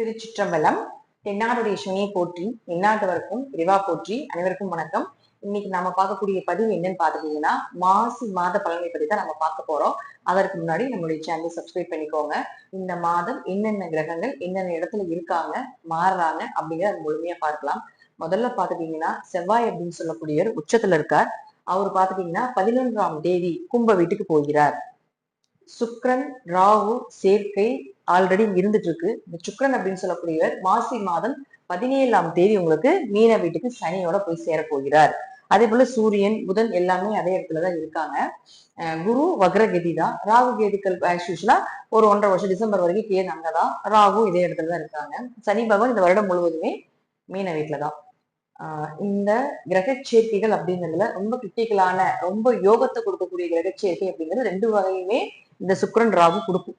திருச்சிற்றம்பலம் தென்னாடுடைய சிவனையை போற்றி எந்நாட்டவருக்கும் இறைவா போற்றி அனைவருக்கும் வணக்கம். இன்னைக்கு நாம பார்க்கக்கூடிய பதிவு என்னன்னு பாத்துட்டீங்கன்னா மாசி மாத பலனை பத்தி தான் நம்ம பார்க்க போறோம். அதற்கு முன்னாடி நம்மளுடைய சேனலை சப்ஸ்கிரைப் பண்ணிக்கோங்க. இந்த மாதம் என்னென்ன கிரகங்கள் என்னென்ன இடத்துல இருக்காங்க மாறுறாங்க அப்படிங்கிறத முழுமையா பார்க்கலாம். முதல்ல பாத்துட்டீங்கன்னா செவ்வாய் அப்படின்னு சொல்லக்கூடியவர் உச்சத்துல இருக்கார். அவர் பாத்துட்டீங்கன்னா பதினொன்றாம் தேதி கும்ப வீட்டுக்கு போகிறார். சுக்ரன் ராகு சேர்க்கை ஆல்ரெடி இருந்துட்டு இருக்கு இந்த சுக்ரன் அப்படின்னு சொல்லக்கூடியவர் மாசி மாதம் பதினேழாம் தேதி உங்களுக்கு மீன வீட்டுக்கு சனியோட போய் சேரப்போகிறார். அதே போல சூரியன் புதன் எல்லாமே அதே இடத்துலதான் இருக்காங்க. குரு வக்ரகதி தான். ராகு கேதுக்கள் யூஸ்வலா ஒரு ஒன்றரை வருஷம் டிசம்பர் வரைக்கும் கேது அங்கதான் ராகு இதே இடத்துல தான் இருக்காங்க. சனி பகவான் இந்த வருடம் முழுவதுமே மீன வீட்டுல தான். ஆஹ் இந்த கிரக சேர்க்கைகள் அப்படிங்கிறதுல ரொம்ப கிரிட்டிக்கலான ரொம்ப யோகத்தை கொடுக்கக்கூடிய கிரக சேர்க்கை அப்படிங்கிறது ரெண்டு வகையுமே இந்த சுக்கரன் ராகு கொடுக்கும்.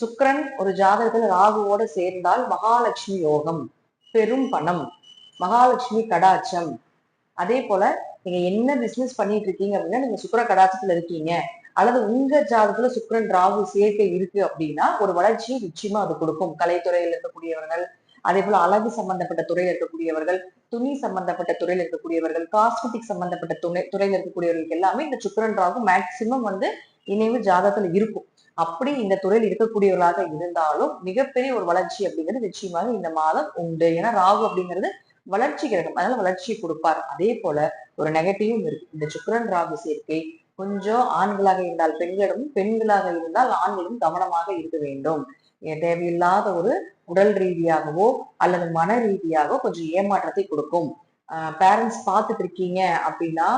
சுக்கரன் ஒரு ஜாதகத்துல ராகுவோட சேர்ந்தால் மகாலட்சுமி யோகம் பெரும் பணம் மகாலட்சுமி கடாட்சம். அதே போல நீங்க என்ன பிசினஸ் பண்ணிட்டு இருக்கீங்க அப்படின்னா நீங்க சுக்கர கடாட்சத்துல இருக்கீங்க. அல்லது உங்க ஜாதகத்துல சுக்கரன் ராகு சேர்க்கை இருக்கு அப்படின்னா ஒரு வளர்ச்சியை நிச்சயமா அது கொடுக்கும். கலைத்துறையில் இருக்கக்கூடியவர்கள் அதே போல அழகு சம்பந்தப்பட்ட துறையில் இருக்கக்கூடியவர்கள் துணி சம்பந்தப்பட்ட துறையில் இருக்கக்கூடியவர்கள் காஸ்மெட்டிக் சம்பந்தப்பட்ட துணை துறையில் இருக்கக்கூடியவர்களுக்கு எல்லாமே இந்த சுக்கரன் ராகு மேக்சிமம் வந்து இணைவு ஜாதகத்துல இருக்கும். அப்படி இந்த துறையில் இருக்கக்கூடியவர்களாக இருந்தாலும் மிகப்பெரிய ஒரு வளர்ச்சி அப்படிங்கிறது நிச்சயமாக இந்த மாதம் உண்டு. ஏன்னா ராகு அப்படிங்கிறது வளர்ச்சி கிரகம். அதனால வளர்ச்சியை கொடுப்பார். அதே போல ஒரு நெகட்டிவும் இருக்கு. இந்த சுக்கிரன் ராகு சேர்க்கை கொஞ்சம் ஆண்களாக இருந்தால் பெண்களிடமும் பெண்களாக இருந்தால் ஆண்களும் கவனமாக இருக்க வேண்டும். தேவையில்லாத ஒரு உடல் ரீதியாகவோ அல்லது மன ரீதியாகவோ கொஞ்சம் ஏமாற்றத்தை கொடுக்கும். பேரண்ட்ஸ் பார்த்துட்டு இருக்கீங்க அப்படின்னா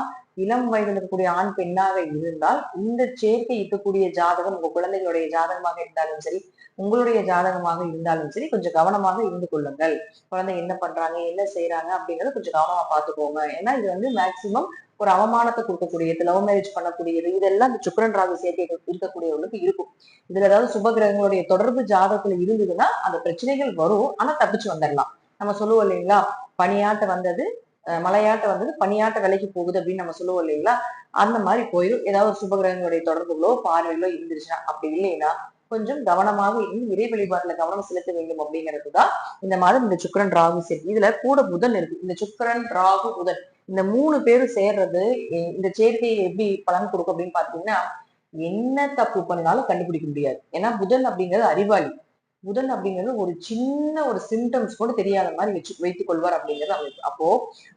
இளம் வயதில் இருக்கக்கூடிய ஆண் பெண்ணாக இருந்தால் இந்த சேர்க்கை இருக்கக்கூடிய ஜாதகம் உங்க குழந்தைகளுடைய ஜாதகமாக இருந்தாலும் சரி உங்களுடைய ஜாதகமாக இருந்தாலும் சரி கொஞ்சம் கவனமாக இருந்து கொள்ளுங்கள். குழந்தை என்ன பண்றாங்க என்ன செய்யறாங்க அப்படிங்கறத கொஞ்சம் கவனமா பார்த்துக்கோங்க. ஏன்னா இது வந்து மேக்சிமம் ஒரு அவமானத்தை கொடுக்கக்கூடியது லவ் மேரேஜ் பண்ணக்கூடியது இதெல்லாம் இந்த சுக்கரன் ராகு சேர்க்கை இருக்கக்கூடியவங்களுக்கு இருக்கும். இதுல ஏதாவது சுபகிரகங்களுடைய தொடர்பு ஜாதகத்துல இருந்ததுன்னா அந்த பிரச்சனைகள் வரும். ஆனா தப்பிச்சு வந்துடலாம் நம்ம சொல்லுவோம் இல்லைங்களா? பணியாட்ட வந்தது மலையாட்ட வந்தது பனியாட்ட விலைக்கு போகுது அப்படின்னு நம்ம சொல்லுவோம் இல்லைங்களா? அந்த மாதிரி போயிடும் ஏதாவது ஒரு சுபகிரகங்களுடைய தொடர்புகளோ பார்வைகளோ இருந்துச்சுன்னா அப்படி இல்லைன்னா கொஞ்சம் கவனமாக இருந்து இறை வழிபாட்டுல கவனம் செலுத்த வேண்டும் அப்படிங்கிறது தான் இந்த மாதம் இந்த சுக்கிரன் ராகு சேர்க்கை இதுல கூட புதன் இருக்கு. இந்த சுக்கிரன் ராகு புதன் இந்த மூணு பேரும் சேர்றது இந்த சேர்க்கையை எப்படி பலன் கொடுக்கும் அப்படின்னு பாத்தீங்கன்னா என்ன தப்பு பண்ணாலும் கண்டுபிடிக்க முடியாது. ஏன்னா புதன் அப்படிங்கிறது அறிவாளி. புதன் அப்படிங்கிறது ஒரு சின்ன ஒரு சிம்டம்ஸ் கூட தெரியாத மாதிரி வச்சு வைத்துக் கொள்வார் அப்படிங்கிறது அவங்களுக்கு அப்போ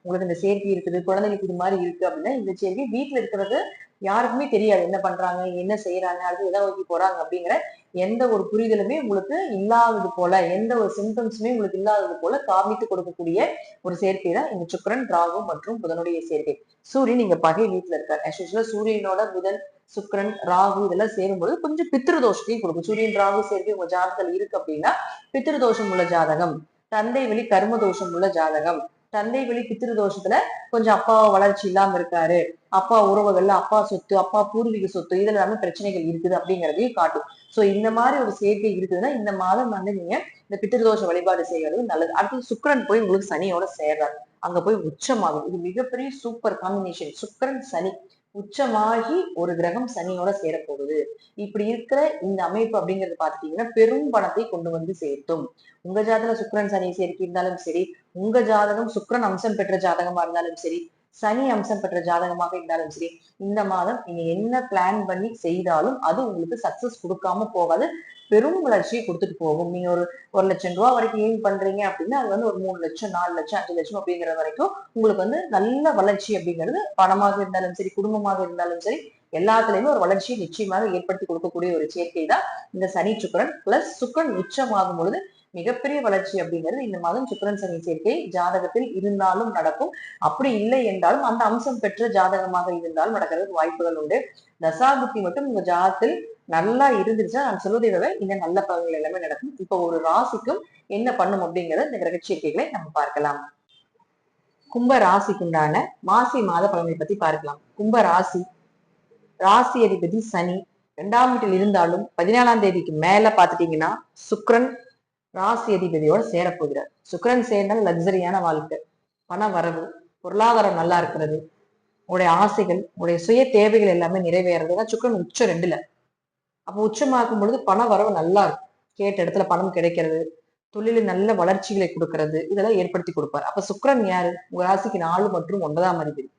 உங்களுக்கு இந்த சேர்க்கை இருக்குது குழந்தைங்களுக்கு இது மாதிரி இருக்கு அப்படின்னா இந்த சேர்க்கை வீட்டுல இருக்கிறது யாருக்குமே தெரியாது. என்ன பண்றாங்க என்ன செய்யறாங்க அடுத்து எதை நோக்கி போறாங்க அப்படிங்கிற எந்த ஒரு புரிதலுமே உங்களுக்கு இல்லாதது போல எந்த ஒரு சிம்டம்ஸுமே உங்களுக்கு இல்லாதது போல காமித்து கொடுக்கக்கூடிய ஒரு சேர்க்கை தான் இந்த சுக்கிரன் ராகு மற்றும் புதனுடைய சேர்க்கை சூரியன் இங்க பகை வீட்டுல இருக்காரு. ஆக்சுவலா சூரியனோட புதன் சுக்ரன் ராகு இதெல்லாம் சேரும்போது கொஞ்சம் பித்திருதோஷத்தையும் கொடுக்கும். சூரியன் ராகு சேர்க்கை உங்க ஜாதகத்துல இருக்கு அப்படின்னா பித்திருதோஷம் உள்ள ஜாதகம் தந்தை வெளி கர்ம தோஷம் உள்ள ஜாதகம் தந்தை வலி பித்திரு தோஷத்துல கொஞ்சம் அப்பா வளர்ச்சி இல்லாம இருக்காரு. அப்பா உறவுகள்ல அப்பா சொத்து அப்பா பூர்வீக சொத்து இதுல எல்லாமே பிரச்சனைகள் இருக்குது அப்படிங்கறதையும் காட்டும். சோ இந்த மாதிரி ஒரு சேர்க்கை இருக்குதுன்னா இந்த மாதம் வந்து நீங்க இந்த பித்திருதோஷ வழிபாடு செய்யறது நல்லது. அடுத்து சுக்கரன் போய் உங்களுக்கு சனியோட சேர்றாரு. அங்க போய் உச்சமாகும். இது மிகப்பெரிய சூப்பர் காம்பினேஷன் சுக்கரன் சனி. உச்சமாகி ஒரு கிரகம் சனியோட சேரப்போகுது. இப்படி இருக்கிற இந்த அமைப்பு அப்படிங்கிறது பாத்துட்டீங்கன்னா பெரும் பணத்தை கொண்டு வந்து சேர்த்தும். உங்க ஜாதகம் சுக்கரன் சனி சேர்க்கை இருந்தாலும் சரி உங்க ஜாதகம் சுக்கரன் அம்சம் பெற்ற ஜாதகமா இருந்தாலும் சரி சனி அம்சம் பெற்ற ஜாதகமாக இருந்தாலும் சரி இந்த மாதம் நீங்க என்ன பிளான் பண்ணி செய்தாலும் அது உங்களுக்கு சக்சஸ் கொடுக்காம போகாது. பெரும் வளர்ச்சியை கொடுத்துட்டு போகும். நீங்க ஒரு ஒரு லட்சம் ரூபாய் வரைக்கும் ஏன் பண்றீங்க அப்படின்னா அது வந்து ஒரு மூணு லட்சம் நாலு லட்சம் அஞ்சு லட்சம் அப்படிங்கிற வரைக்கும் உங்களுக்கு வந்து நல்ல வளர்ச்சி அப்படிங்கிறது பணமாக இருந்தாலும் சரி குடும்பமாக இருந்தாலும் சரி எல்லாத்துலயுமே ஒரு வளர்ச்சியை நிச்சயமாக ஏற்படுத்தி கொடுக்கக்கூடிய ஒரு சேர்க்கை தான் இந்த சனி சுக்கரன். பிளஸ் சுக்கிரன் உச்சமாகும் பொழுது மிகப்பெரிய வளர்ச்சி அப்படிங்கிறது இந்த மாதம் சுக்கரன் சனி சேர்க்கை ஜாதகத்தில் இருந்தாலும் நடக்கும். அப்படி இல்லை என்றாலும் அந்த அம்சம் பெற்ற ஜாதகமாக இருந்தாலும் நடக்கிறதுக்கு வாய்ப்புகள் உண்டு. தசாபுத்தி மட்டும் உங்க ஜாதகத்தில் நல்லா இருந்துச்சுன்னா நான் சொல்வதை விட இந்த நல்ல பலன்கள் எல்லாமே நடக்கும். இப்போ ஒரு ராசிக்கும் என்ன பண்ணும் அப்படிங்கறத இந்த கிரக சேர்க்கைகளை நம்ம பார்க்கலாம். கும்ப ராசிக்குண்டான மாசி மாத பலனை பத்தி பார்க்கலாம். கும்ப ராசி ராசி அதிபதி சனி இரண்டாம் வீட்டில் இருந்தாலும் பதினாலாம் தேதிக்கு மேல பாத்துட்டீங்கன்னா சுக்ரன் ராசி அதிபதியோட சேரப்போகிறார். சுக்ரன் சேர்ந்தால் லக்ஸரியான வாழ்க்கை பண வரவு பொருளாதாரம் நல்லா இருக்கிறது. உங்களுடைய ஆசைகள் உங்களுடைய சுய தேவைகள் எல்லாமே நிறைவேறது தான் சுக்கிரன் உச்சம் ரெண்டுல. அப்போ உச்சமாக்கும் பொழுது பண வரவு நல்லா இருக்கும். கேட்ட இடத்துல பணம் கிடைக்கிறது தொழிலில் நல்ல வளர்ச்சிகளை கொடுக்கறது இதெல்லாம் ஏற்படுத்தி கொடுப்பார். அப்ப சுக்கரன் யாரு? உங்க ராசிக்கு நாலு மற்றும் ஒன்பதாம் அதிபதி.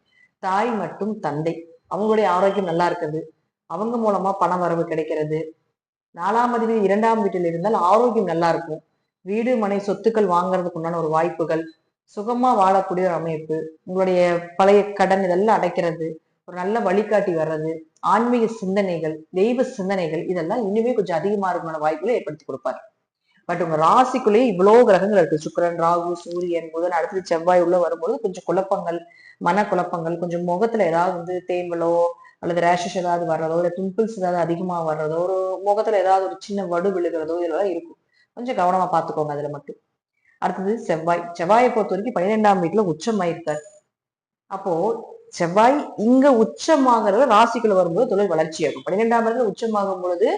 தாய் மற்றும் தந்தை. அவங்களுடைய ஆரோக்கியம் நல்லா இருக்கிறது. அவங்க மூலமா பண வரவு கிடைக்கிறது. நாலாம் அதிபதி இரண்டாம் வீட்டில் இருந்தால் ஆரோக்கியம் நல்லா இருக்கும். வீடு மனை சொத்துக்கள் வாங்குறதுக்கு உண்டான ஒரு வாய்ப்புகள் சுகமா வாழக்கூடிய ஒரு அமைப்பு உங்களுடைய பழைய கடன் இதெல்லாம் அடைக்கிறது. ஒரு நல்ல வழிகாட்டி வர்றது ஆன்மீக சிந்தனைகள் தெய்வ சிந்தனைகள் இதெல்லாம் இன்னுமே கொஞ்சம் அதிகமா இருக்கணும் வாய்ப்புகளை ஏற்படுத்தி கொடுப்பாரு. பட் உங்க ராசிக்குள்ளேயே இவ்வளவு கிரகங்கள் இருக்கு. சுக்கிரன் ராகு சூரியன் புதன் அடுத்தது செவ்வாய் உள்ள வரும்போது கொஞ்சம் குழப்பங்கள் மன குழப்பங்கள் கொஞ்சம் முகத்துல ஏதாவது வந்து தேம்பலோ அல்லது ரேஷஸ் ஏதாவது வர்றதோ இல்லை பிம்பிள்ஸ் ஏதாவது அதிகமா வர்றதோ ஒரு முகத்துல ஏதாவது ஒரு சின்ன வடு விழுகிறதோ இதெல்லாம் இருக்கும். கொஞ்சம் கவனமா பாத்துக்கோங்க அதுல மட்டும். அடுத்தது செவ்வாய். செவ்வாயை பொறுத்த வரைக்கும் பன்னிரெண்டாம் வீட்டுல உச்சமாயிருக்கார். அப்போ செவ்வாய் இங்க உச்சமாகிறது ராசிக்குள்ள வரும்போது தொழில் வளர்ச்சி ஆகும் பன்னிரெண்டாம் இடத்துல உச்சமாகும் பொழுது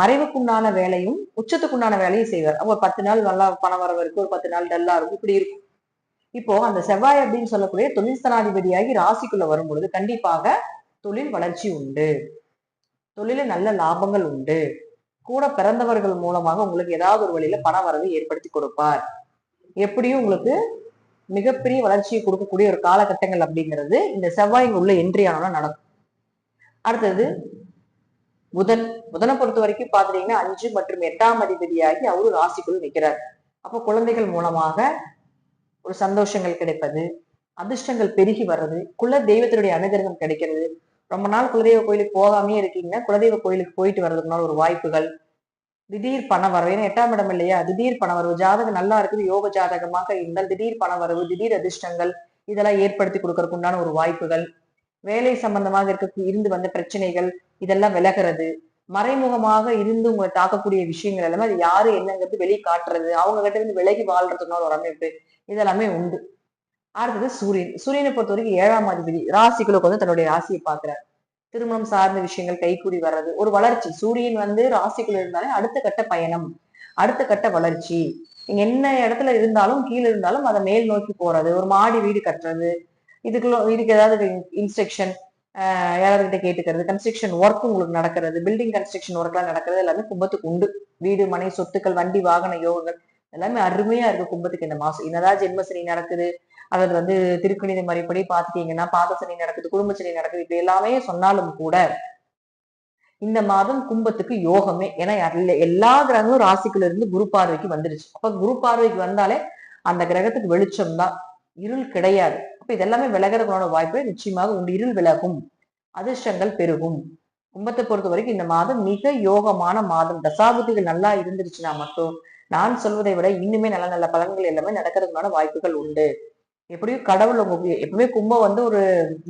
மறைவுக்குண்டான வேலையும் உச்சத்துக்குண்டான வேலையும் செய்வார். அப்போ ஒரு பத்து நாள் நல்லா பணம் வரவு இருக்கு ஒரு பத்து நாள் டல்லா இருக்கும் இப்படி இருக்கும். இப்போ அந்த செவ்வாய் அப்படின்னு சொல்லக்கூடிய தொழில் ஸ்தனாதிபதியாகி ராசிக்குள்ள வரும் பொழுது கண்டிப்பாக தொழில் வளர்ச்சி உண்டு. தொழில நல்ல லாபங்கள் உண்டு. கூட பிறந்தவர்கள் மூலமாக உங்களுக்கு ஏதாவது ஒரு வழியில பண வரவை ஏற்படுத்தி கொடுப்பார். எப்படியும் உங்களுக்கு மிகப்பெரிய வளர்ச்சியை கொடுக்கக்கூடிய ஒரு காலகட்டங்கள் அப்படிங்கிறது இந்த செவ்வாய் இங்க உள்ள என்ட்ரி ஆனோம்னா நடக்கும். அடுத்தது புதன். புதனை பொறுத்த வரைக்கும் பாத்துட்டீங்கன்னா அஞ்சு மற்றும் எட்டாம் அதிபதியாகி அவரு ராசிக்குள் நிற்கிறார் அப்போ குழந்தைகள் மூலமாக ஒரு சந்தோஷங்கள் கிடைப்பது அதிர்ஷ்டங்கள் பெருகி வர்றது குல தெய்வத்தினுடைய அனுகிரகம் கிடைக்கிறது. ரொம்ப நாள் குலதெய்வ கோயிலுக்கு போகாமே இருக்கீங்கன்னா குலதெய்வ கோயிலுக்கு போயிட்டு வர்றதுக்குனால ஒரு வாய்ப்புகள் திடீர் பண வரவு. ஏன்னா எட்டாம் இடம் இல்லையா? திடீர் பண வரவு. ஜாதகம் நல்லா இருக்குது. யோக ஜாதகமாக இருந்தால் திடீர் பண வரவு திடீர் அதிர்ஷ்டங்கள் இதெல்லாம் ஏற்படுத்தி கொடுக்கறதுக்கு உண்டான ஒரு வாய்ப்புகள். வேலை சம்பந்தமாக இருக்க இருந்து வந்த பிரச்சனைகள் இதெல்லாம் விலகிறது. மறைமுகமாக இருந்து உங்களை தாக்கக்கூடிய விஷயங்கள் எல்லாமே அது யாரு என்னங்கிறது வெளியே காட்டுறது அவங்க கிட்ட இருந்து விலகி வாழ்றதுனால ஒரு அமைப்பு. இதெல்லாமே உண்டு. அடுத்தது சூரியன். சூரியனை பொறுத்த வரைக்கும் ஏழாம் அதிபதி. ராசிகளுக்கு வந்து தன்னுடைய ராசியை பாக்குறாரு திருமணம் சார்ந்த விஷயங்கள் கைகூடி வர்றது. ஒரு வளர்ச்சி. சூரியன் வந்து ராசிக்குள்ள இருந்தாலே அடுத்த கட்ட பயணம். அடுத்த கட்ட வளர்ச்சி. நீங்க என்ன இடத்துல இருந்தாலும் கீழே இருந்தாலும் அதை மேல் நோக்கி போறது. ஒரு மாடி வீடு கட்டுறது. இதுக்குள்ள இதுக்கு ஏதாவது இன்ஸ்ட்ரக்ஷன் யாராவது கேட்டுக்கிறது. கன்ஸ்ட்ரக்ஷன் ஒர்க் உங்களுக்கு நடக்கிறது. பில்டிங் கன்ஸ்ட்ரக்ஷன் ஒர்க்லாம் நடக்கிறது. எல்லாமே கும்பத்துக்கு உண்டு. வீடு மனை சொத்துக்கள் வண்டி வாகன யோகங்கள். எல்லாமே அருமையா இருக்கு கும்பத்துக்கு இந்த மாசம். என்னதான் ஜென்மசனி நடக்குது அதாவது வந்து திருக்கணித முறைப்படி பாத்துட்டீங்கன்னா பாதசனி நடக்குது குடும்ப சனி நடக்குது இப்படி எல்லாமே சொன்னாலும் கூட இந்த மாதம் கும்பத்துக்கு யோகமே. ஏன்னா எல்லா- எல்லா கிரகங்களும் ராசிக்குள்ள இருந்து குரு பார்வைக்கு வந்துருச்சு. அப்ப குரு பார்வைக்கு வந்தாலே அந்த கிரகத்துக்கு வெளிச்சம் தான். இருள் கிடையாது. அப்ப இதெல்லாமே விலகிறதுக்கான வாய்ப்பு நிச்சயமாக உண்டு. இருள் விலகும். அதிர்ஷ்டங்கள் பெருகும். கும்பத்தை பொறுத்த வரைக்கும் இந்த மாதம் மிக யோகமான மாதம். தசாபுத்திகள் நல்லா இருந்துருச்சுன்னா மட்டும் நான் சொல்வதை விட இன்னுமே நல்ல நல்ல பலன்கள் எல்லாமே நடக்கிறதுக்கான வாய்ப்புகள் உண்டு. எப்படியும் கடவுள் உங்க எப்பவுமே கும்பம் வந்து ஒரு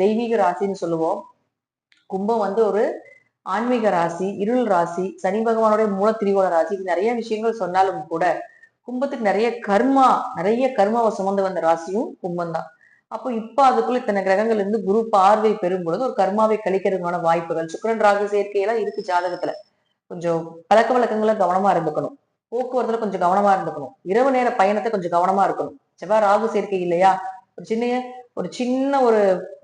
தெய்வீக ராசின்னு சொல்லுவோம். கும்பம் வந்து ஒரு ஆன்மீக ராசி இருள் ராசி சனி பகவானுடைய மூல திரிகோண ராசி இது நிறைய விஷயங்கள் சொன்னாலும் கூட கும்பத்துக்கு நிறைய கர்மா நிறைய கர்மாவை சுமந்து வந்த ராசியும் கும்பம் தான். அப்போ இப்போ அதுக்குள்ள இத்தனை கிரகங்கள் இருந்து குரு பார்வை பெறும் பொழுது ஒரு கர்மாவை கழிக்கிறதுக்கான வாய்ப்புகள் சுக்கரன் ராகு சேர்க்கையெல்லாம் இருக்கு ஜாதகத்துல. கொஞ்சம் பழக்க வழக்கங்களை கவனமா இருந்துக்கணும். போக்குவரத்துல கொஞ்சம் கவனமா இருந்துக்கணும். இரவு நேர பயணத்தை கொஞ்சம் கவனமா இருக்கணும். செவ்வாய் ராகு சேர்க்கை இல்லையா? ஒரு சின்ன ஒரு சின்ன ஒரு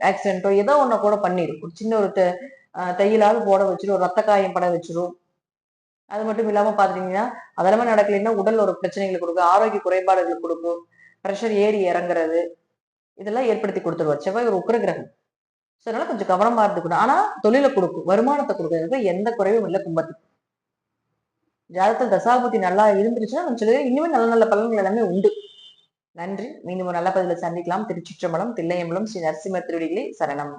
ஆக்சிடென்ட்டோ ஏதோ ஒன்ன கூட பண்ணிடும் ஒரு சின்ன ஒரு தையிலாவது போட வச்சிடும் ஒரு ரத்த காயம் பட வச்சிடும் அது மட்டும் இல்லாம பாத்துட்டீங்கன்னா அதெல்லாமே நடக்கலைன்னா உடல் ஒரு பிரச்சனைகளை கொடுக்கும். ஆரோக்கிய குறைபாடுகள் கொடுக்கும். ப்ரெஷர் ஏறி இறங்குறது. இதெல்லாம் ஏற்படுத்தி கொடுத்துருவார் செவ்வாய் ஒரு உக்கர கிரகம் ஸோ அதனால கொஞ்சம் கவனமா இருந்துக்கணும். ஆனா தொழிலை கொடுக்கும். வருமானத்தை கொடுக்கறதுக்கு எந்த குறைவும் இல்லை கும்பத்துக்கு. ஜாதகத்தில் தசாபுத்தி நல்லா இருந்துருச்சுன்னா நம்ம இன்னுமே நல்ல நல்ல பலன்கள் எல்லாமே உண்டு. நன்றி. மீண்டும் ஒரு நல்ல பதில சந்திக்கலாம். திருச்சிற்றம்பலம் தில்லையம்பலம் ஸ்ரீ நரசிம்ம திருடிகளே சரணம்.